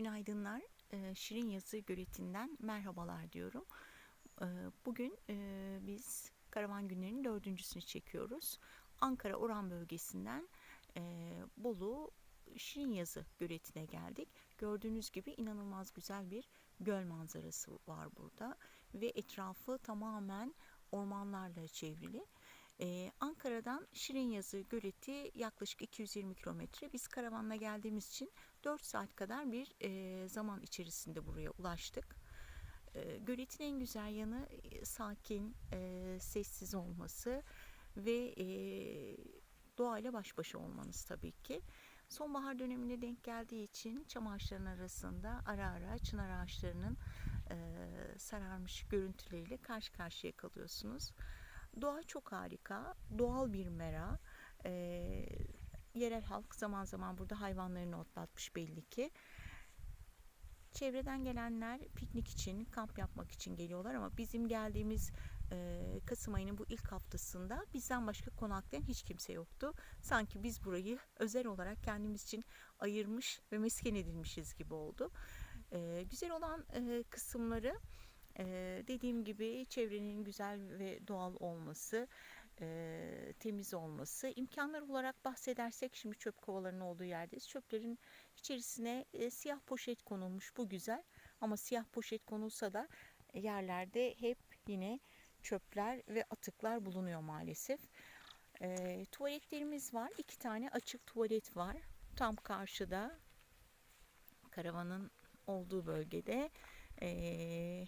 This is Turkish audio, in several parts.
Günaydınlar. Ee, Şirin Yazı Göleti'nden merhabalar diyorum. Ee, Bugün e, biz karavan günlerinin dördüncüsünü çekiyoruz. Ankara Oran bölgesinden e, Bolu Şirin Yazı Göleti'ne geldik. Gördüğünüz gibi inanılmaz güzel bir göl manzarası var burada. Ve etrafı tamamen ormanlarla çevrili. Ee, Ankara'dan Şirinyazı Göleti yaklaşık 220 kilometre. Biz karavanla geldiğimiz için 4 saat kadar bir e, zaman içerisinde buraya ulaştık. E, göletin en güzel yanı sakin, e, sessiz olması ve e, doğayla baş başa olmanız tabii ki. Sonbahar dönemine denk geldiği için çam ağaçlarının arasında ara ara çınar ağaçlarının e, sararmış görüntüleriyle karşı karşıya kalıyorsunuz. Doğa çok harika, doğal bir mera. E, yerel halk zaman zaman burada hayvanlarını otlatmış belli ki. Çevreden gelenler piknik için, kamp yapmak için geliyorlar ama bizim geldiğimiz e, Kasım ayının bu ilk haftasında bizden başka konaklayan hiç kimse yoktu. Sanki biz burayı özel olarak kendimiz için ayırmış ve mesken edilmişiz gibi oldu. E, güzel olan e, kısımları dediğim gibi çevrenin güzel ve doğal olması, temiz olması. İmkanlar olarak bahsedersek şimdi çöp kovalarının olduğu yerdeyiz. Çöplerin içerisine siyah poşet konulmuş. Bu güzel ama siyah poşet konulsa da yerlerde hep yine çöpler ve atıklar bulunuyor maalesef. Tuvaletlerimiz var. İki tane açık tuvalet var. Tam karşıda karavanın olduğu bölgede. E,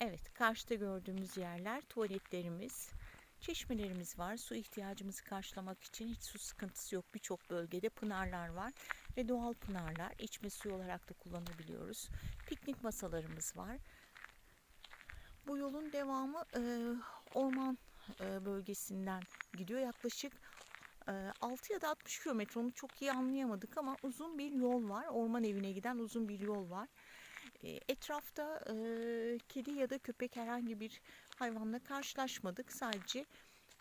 evet karşıda gördüğümüz yerler tuvaletlerimiz. Çeşmelerimiz var. Su ihtiyacımızı karşılamak için hiç su sıkıntısı yok. Birçok bölgede pınarlar var ve doğal pınarlar içme suyu olarak da kullanabiliyoruz. Piknik masalarımız var. Bu yolun devamı e, orman e, bölgesinden gidiyor. Yaklaşık e, 6 ya da 60 kilometre onu çok iyi anlayamadık ama uzun bir yol var. Orman evine giden uzun bir yol var. E, etrafta e, kedi ya da köpek herhangi bir hayvanla karşılaşmadık. Sadece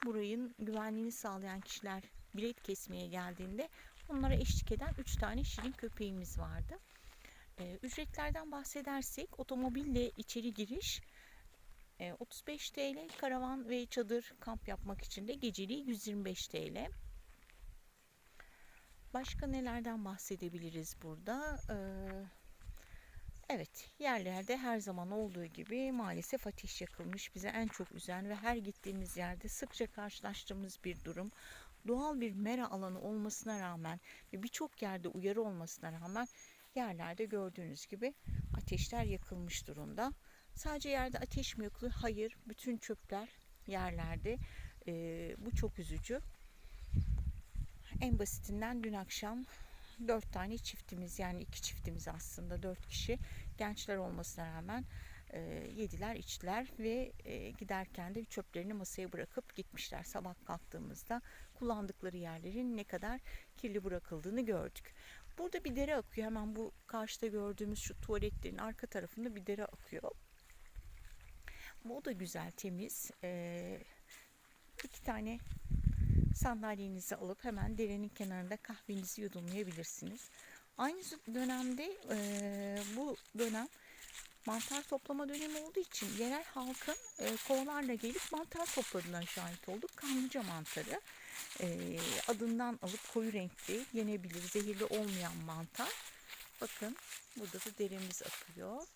burayın güvenliğini sağlayan kişiler bilet kesmeye geldiğinde onlara eşlik eden 3 tane şirin köpeğimiz vardı. E, ücretlerden bahsedersek otomobille içeri giriş 35 TL, karavan ve çadır kamp yapmak için de geceliği 125 TL. Başka nelerden bahsedebiliriz burada? Ee, Evet, yerlerde her zaman olduğu gibi maalesef ateş yakılmış. Bize en çok üzen ve her gittiğimiz yerde sıkça karşılaştığımız bir durum. Doğal bir mera alanı olmasına rağmen ve birçok yerde uyarı olmasına rağmen yerlerde gördüğünüz gibi ateşler yakılmış durumda. Sadece yerde ateş mi yakılıyor? Hayır, bütün çöpler yerlerde. Ee, bu çok üzücü. En basitinden dün akşam dört tane çiftimiz yani iki çiftimiz aslında dört kişi gençler olmasına rağmen e, yediler içtiler ve e, giderken de çöplerini masaya bırakıp gitmişler. Sabah kalktığımızda kullandıkları yerlerin ne kadar kirli bırakıldığını gördük. Burada bir dere akıyor. Hemen bu karşıda gördüğümüz şu tuvaletlerin arka tarafında bir dere akıyor. Bu da güzel, temiz. Ee, iki tane sandalyenizi alıp hemen derenin kenarında kahvenizi yudumlayabilirsiniz. Aynı dönemde e, bu dönem mantar toplama dönemi olduğu için yerel halkın e, kovalarla gelip mantar topladığına şahit olduk. Kanlıca mantarı e, adından alıp koyu renkli, yenebilir, zehirli olmayan mantar. Bakın burada da deremiz akıyor.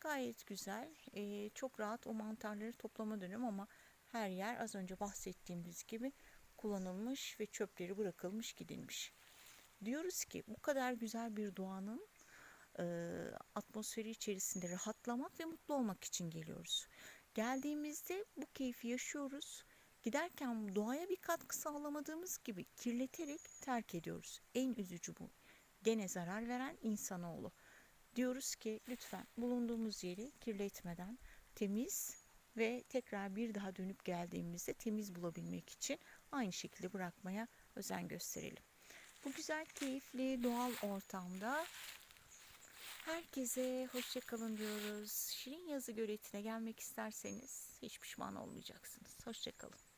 Gayet güzel. E, çok rahat o mantarları toplama dönemi ama her yer az önce bahsettiğimiz gibi kullanılmış ve çöpleri bırakılmış gidilmiş. Diyoruz ki bu kadar güzel bir doğanın e, atmosferi içerisinde rahatlamak ve mutlu olmak için geliyoruz. Geldiğimizde bu keyfi yaşıyoruz. Giderken doğaya bir katkı sağlamadığımız gibi kirleterek terk ediyoruz. En üzücü bu. Gene zarar veren insanoğlu. Diyoruz ki lütfen bulunduğumuz yeri kirletmeden temiz ve tekrar bir daha dönüp geldiğimizde temiz bulabilmek için aynı şekilde bırakmaya özen gösterelim. Bu güzel, keyifli, doğal ortamda herkese hoşçakalın diyoruz. Şirin yazı göletine gelmek isterseniz hiç pişman olmayacaksınız. Hoşçakalın.